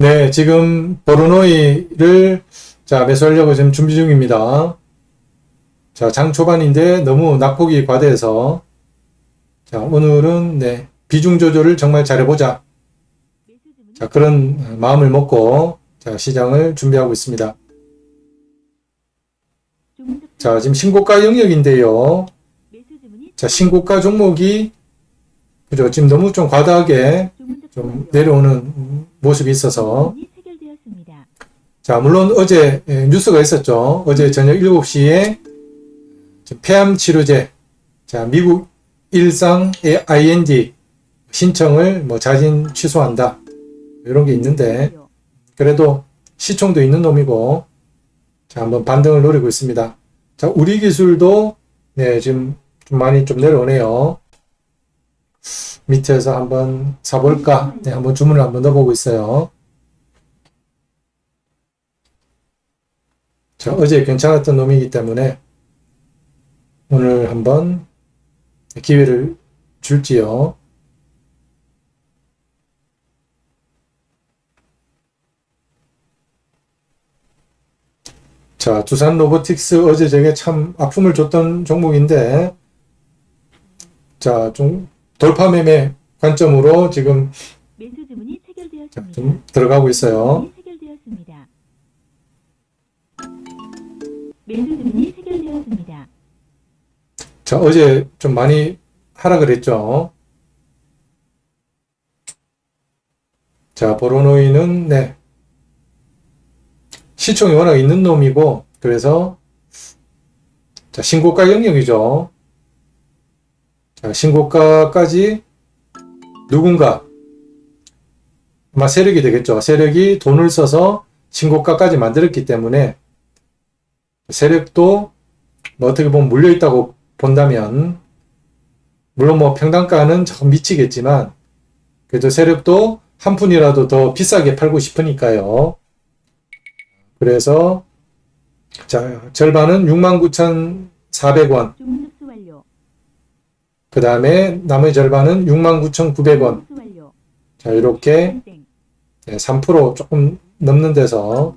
네, 지금 보르노이를 자 매수하려고 지금 준비 중입니다. 자, 장 초반인데 너무 낙폭이 과대해서 자, 오늘은 네, 비중 조절을 정말 잘해보자. 자, 그런 마음을 먹고 자, 시장을 준비하고 있습니다. 자, 지금 신고가 영역인데요. 자, 신고가 종목이 그죠? 지금 너무 좀 과다하게 좀 내려오는 모습이 있어서 자, 물론 어제 예, 뉴스가 있었죠. 어제 저녁 7시에 폐암 치료제 자, 미국 일상 IND 신청을 뭐 자진 취소한다. 이런 게 있는데 그래도 시총도 있는 놈이고 자, 한번 반등을 노리고 있습니다. 자, 우리 기술도 네, 지금 좀 많이 좀 내려오네요. 밑에서 한번 사볼까? 네, 한번 주문을 한번 넣어보고 있어요. 자, 어제 괜찮았던 놈이기 때문에 오늘 한번 기회를 줄지요. 자, 두산 로보틱스 어제 제게 참 아픔을 줬던 종목인데, 자, 좀 돌파 매매 관점으로 지금 자. 좀 들어가고 있어요. 자, 어제 좀 많이 하락을 했죠. 자, 보로노이는, 네. 시총이 워낙 있는 놈이고, 그래서, 자, 신고가 영역이죠. 자, 신고가까지 누군가, 아마 세력이 되겠죠. 세력이 돈을 써서 신고가까지 만들었기 때문에, 세력도 뭐 어떻게 보면 물려 있다고 본다면, 물론 뭐 평당가는 좀 미치겠지만, 그래도 세력도 한 푼이라도 더 비싸게 팔고 싶으니까요. 그래서, 자, 절반은 69,400원. 그 다음에 나머지 절반은 69,900원. 흡수 완료. 자, 이렇게 땡. 네, 3% 조금 넘는 데서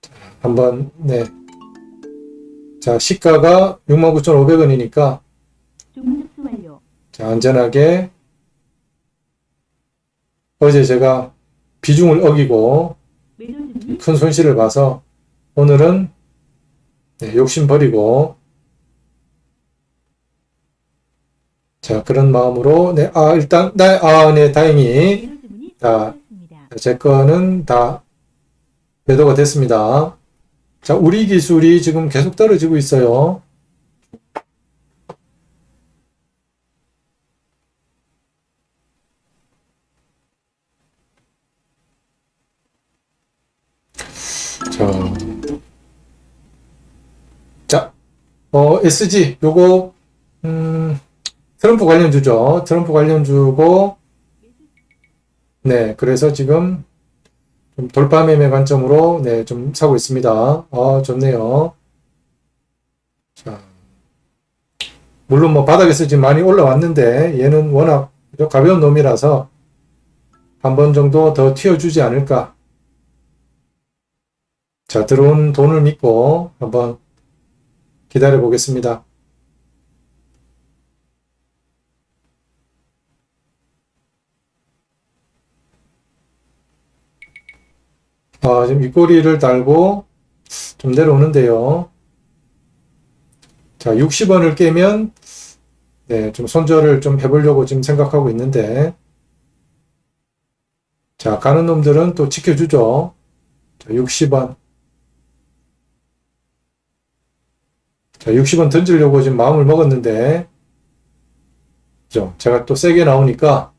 자, 한번, 네. 자, 시가가 69,500원이니까 주문 흡수 완료. 자, 안전하게 어제 제가 비중을 어기고 큰 손실을 봐서 오늘은 네, 욕심 버리고 자, 그런 마음으로 네, 아, 일단 네, 아, 네, 다행히 자. 제 거는 다 매도가 됐습니다. 자, 우리 기술이 지금 계속 떨어지고 있어요. 자, 자, 어, SG, 요거, 음, 트럼프 관련주죠. 트럼프 관련주고, 네, 그래서 지금 좀 돌파 매매 관점으로 네, 좀 사고 있습니다. 아, 좋네요. 자, 물론 뭐 바닥에서 지금 많이 올라왔는데 얘는 워낙 가벼운 놈이라서 한 번 정도 더 튀어주지 않을까. 자, 들어온 돈을 믿고 한번 기다려 보겠습니다. 아, 지금 윗꼬리를 달고 좀 내려오는데요. 자, 60원을 깨면 네, 좀 손절을 좀 해보려고 지금 생각하고 있는데 자, 가는 놈들은 또 지켜주죠. 자, 60원. 자, 60원 던지려고 지금 마음을 먹었는데 그죠? 제가 또 세게 나오니까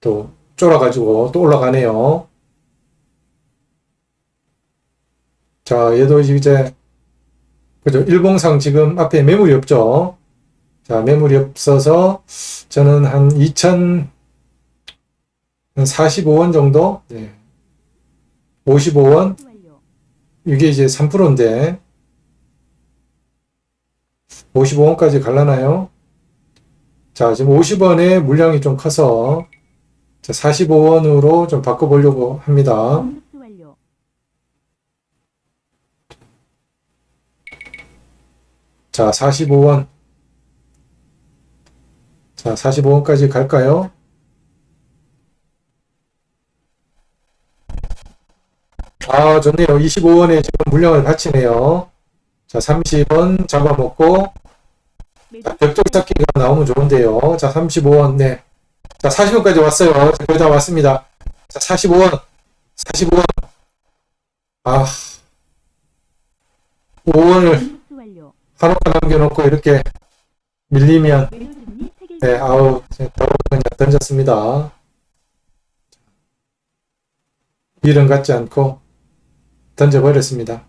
또 쫄아가지고 또 올라가네요. 자, 얘도 이제, 그죠. 일봉상 지금 앞에 매물이 없죠. 자, 매물이 없어서 저는 한 2,045원 정도? 네. 55원? 흡수 완료. 이게 이제 3%인데, 55원까지 갈라나요? 자, 지금 50원의 물량이 좀 커서, 자, 45원으로 좀 바꿔보려고 합니다. 주문 접수 완료. 자, 45원. 자, 45원까지 갈까요? 아, 좋네요. 25원에 지금 물량을 바치네요. 자, 30원 잡아먹고, 자, 벽돌 쌓기가 나오면 좋은데요. 자, 35원, 네. 자, 40원까지 왔어요. 자, 거의 다 왔습니다. 자, 45원. 45원. 아. 5원을 하나만 남겨놓고 이렇게 밀리면. 네 아우 바로 그냥 던졌습니다. 미련 갖지 않고 던져버렸습니다.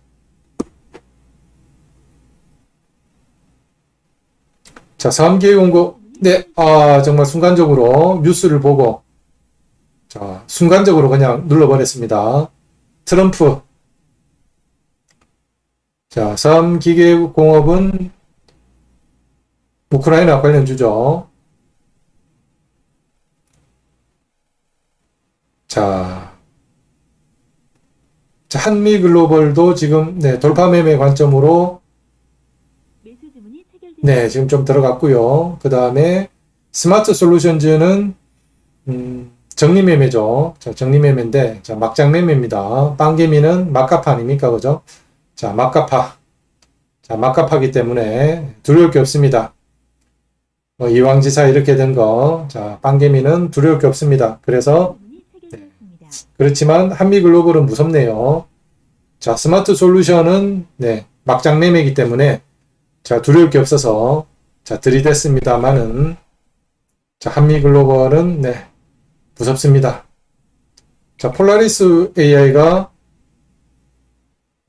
자, 3기회 공고. 네, 아, 정말 순간적으로 뉴스를 보고, 자, 순간적으로 그냥 눌러버렸습니다. 트럼프. 자, 3기계공업은 우크라이나 관련주죠. 자, 자, 한미 글로벌도 지금 네, 돌파 매매 관점으로. 네, 지금 좀 들어갔고요. 그 다음에 스마트 솔루션즈는 음, 정리 매매죠. 자, 정리 매매인데 자, 막장 매매입니다. 빵개미는 막가파 아닙니까? 그죠? 자, 막가파. 자, 막가파기 때문에 두려울 게 없습니다. 뭐 이왕지사 이렇게 된 거, 자, 빵개미는 두려울 게 없습니다. 그래서 체결되었습니다. 그렇지만 한미 글로벌은 무섭네요. 자, 스마트 솔루션은 네, 막장 매매이기 때문에 자, 두려울 게 없어서 자, 들이댔습니다만은 자, 한미 글로벌은 네, 무섭습니다. 자, 폴라리스 AI가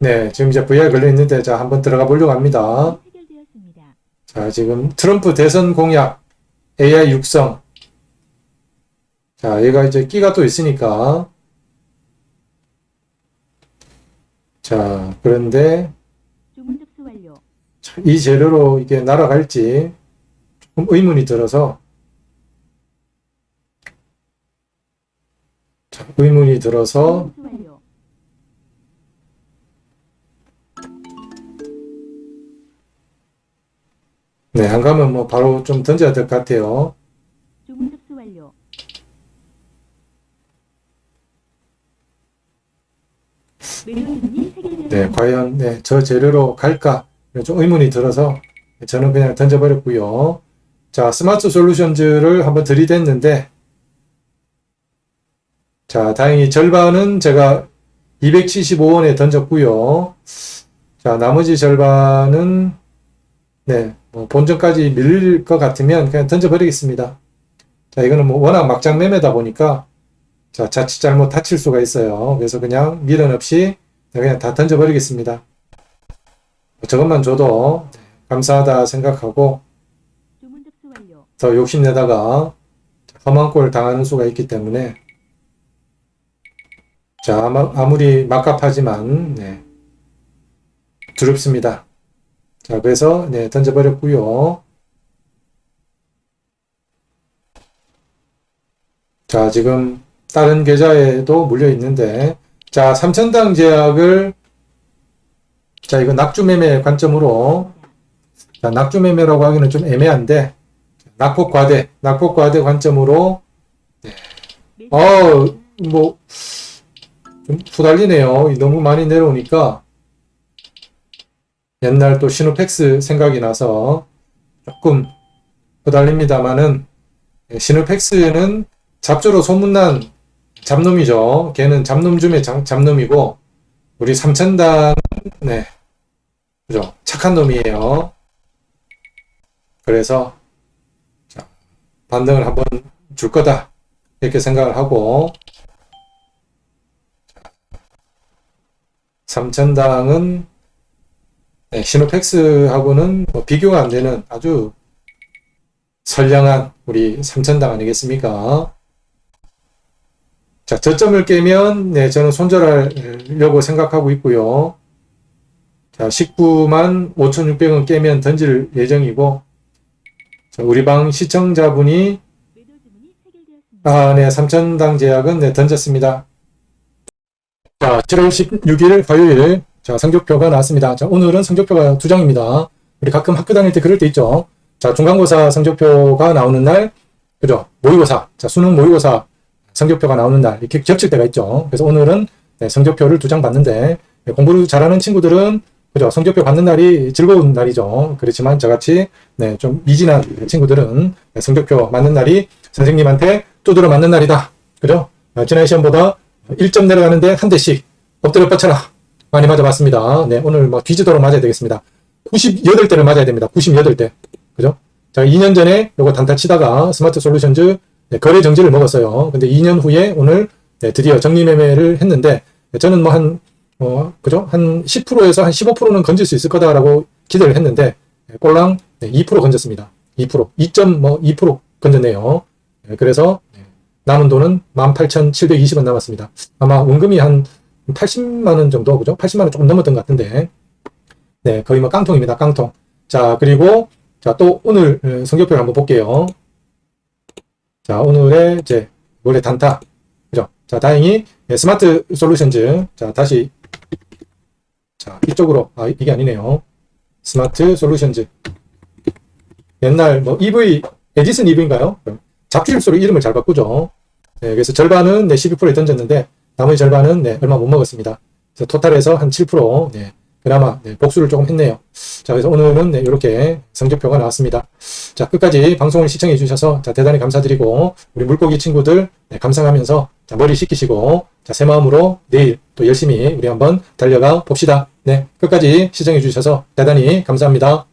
네, 지금 이제 VR 걸려 있는데 자, 한번 들어가 보려고 합니다. 자, 지금 트럼프 대선 공약 AI 육성. 자, 얘가 이제 끼가 또 있으니까. 자, 그런데 이 재료로 이게 날아갈지 조금 의문이 들어서 자, 의문이 들어서 네, 안 가면 뭐 바로 좀 던져야 될 것 같아요. 접수 완료. 네, 과연 네, 저 재료로 갈까? 좀 의문이 들어서 저는 그냥 던져버렸고요. 자, 스마트 솔루션즈를 한번 들이댔는데, 자, 다행히 절반은 제가 275원에 던졌고요. 자, 나머지 절반은 네, 뭐 본전까지 밀릴 것 같으면 그냥 던져버리겠습니다. 자, 이거는 뭐 워낙 막장 매매다 보니까 자, 자칫 잘못 다칠 수가 있어요. 그래서 그냥 미련 없이 그냥 다 던져버리겠습니다. 저것만 줘도 감사하다 생각하고. 더 욕심내다가 험한 꼴 당하는 수가 있기 때문에 자 아무리 막갑하지만 네, 두렵습니다. 자 그래서 네, 던져버렸고요. 자 지금 다른 계좌에도 물려 있는데 자 3천당 제약을 자 이거 낙주 매매 관점으로 자, 낙주 매매라고 하기는 좀 애매한데 낙폭 과대, 낙폭 과대 관점으로 매수 어, 뭐 좀 후달리네요. 너무 많이 내려오니까 옛날 또 시노팩스 생각이 나서 조금 후달립니다만은 시노팩스는 잡조로 소문난 잡놈이죠. 걔는 잡놈 중에 잡- 잡놈이고 우리 삼천당 네 그죠 착한 놈이에요. 그래서 자, 반등을 한번 줄 거다 이렇게 생각을 하고 삼천당은 네, 시노팩스하고는 뭐 비교가 안 되는 아주 선량한 우리 삼천당 아니겠습니까? 자, 저점을 깨면 네, 저는 손절하려고 생각하고 있고요. 자, 19만 5,600원 깨면 던질 예정이고 자, 우리 방 시청자분이. 아, 네, 3천당 제약은 네, 던졌습니다. 자, 7월 16일 화요일. 자, 성적표가 나왔습니다. 자, 오늘은 성적표가 두 장입니다. 우리 가끔 학교 다닐 때 그럴 때 있죠. 자, 중간고사 성적표가 나오는 날, 그죠? 모의고사, 자, 수능 모의고사 성적표가 나오는 날, 이렇게 겹칠 때가 있죠. 그래서 오늘은 네, 성적표를 두 장 봤는데, 네, 공부를 잘하는 친구들은, 그죠? 성적표 받는 날이 즐거운 날이죠. 그렇지만 저같이, 네, 좀 미진한 친구들은 네, 성적표 맞는 날이 선생님한테 두드려 맞는 날이다. 그죠? 어, 지난 시험보다 1점 내려가는데 한 대씩 엎드려 뻗쳐라. 많이 맞아봤습니다. 네, 오늘 뭐 뒤지도록 맞아야 되겠습니다. 98대를 맞아야 됩니다. 98대. 그죠? 자, 2년 전에 요거 단타 치다가 스마트 솔루션즈 네, 거래 정지를 먹었어요. 근데 2년 후에 오늘 네, 드디어 정리 매매를 했는데 네, 저는 뭐 한, 어, 그죠? 한 10%에서 한 15%는 건질 수 있을 거다라고 기대를 했는데 네, 꼴랑 네, 2% 건졌습니다. 2%. 2.2% 건졌네요. 네, 그래서 네, 남은 돈은 18,720원 남았습니다. 아마 원금이 한 80만 원 정도, 그죠? 80만 원 조금 넘었던 것 같은데. 네, 거의 뭐 깡통입니다. 깡통. 자, 그리고 자, 또 오늘 어, 성적표를 한번 볼게요. 자, 오늘의 이제 원래 단타. 그죠? 자, 다행히 네, 스마트 솔루션즈. 자, 다시 자, 이쪽으로 아, 이게 아니네요. 스마트 솔루션즈. 옛날 뭐 EV 에디슨 EV인가요? 잡주일수록 이름을 잘 바꾸죠. 네, 그래서 절반은 네, 12%에 던졌는데 나머지 절반은 네, 얼마 못 먹었습니다. 그래서 토탈에서 한 7% 네, 그나마 네, 복수를 조금 했네요. 자, 그래서 오늘은 네, 이렇게 성적표가 나왔습니다. 자, 끝까지 방송을 시청해 주셔서 자, 대단히 감사드리고 우리 물고기 친구들 네, 감상하면서 자, 머리 식히시고 자, 새 마음으로 내일 또 열심히 우리 한번 달려가 봅시다. 네, 끝까지 시청해 주셔서 대단히 감사합니다.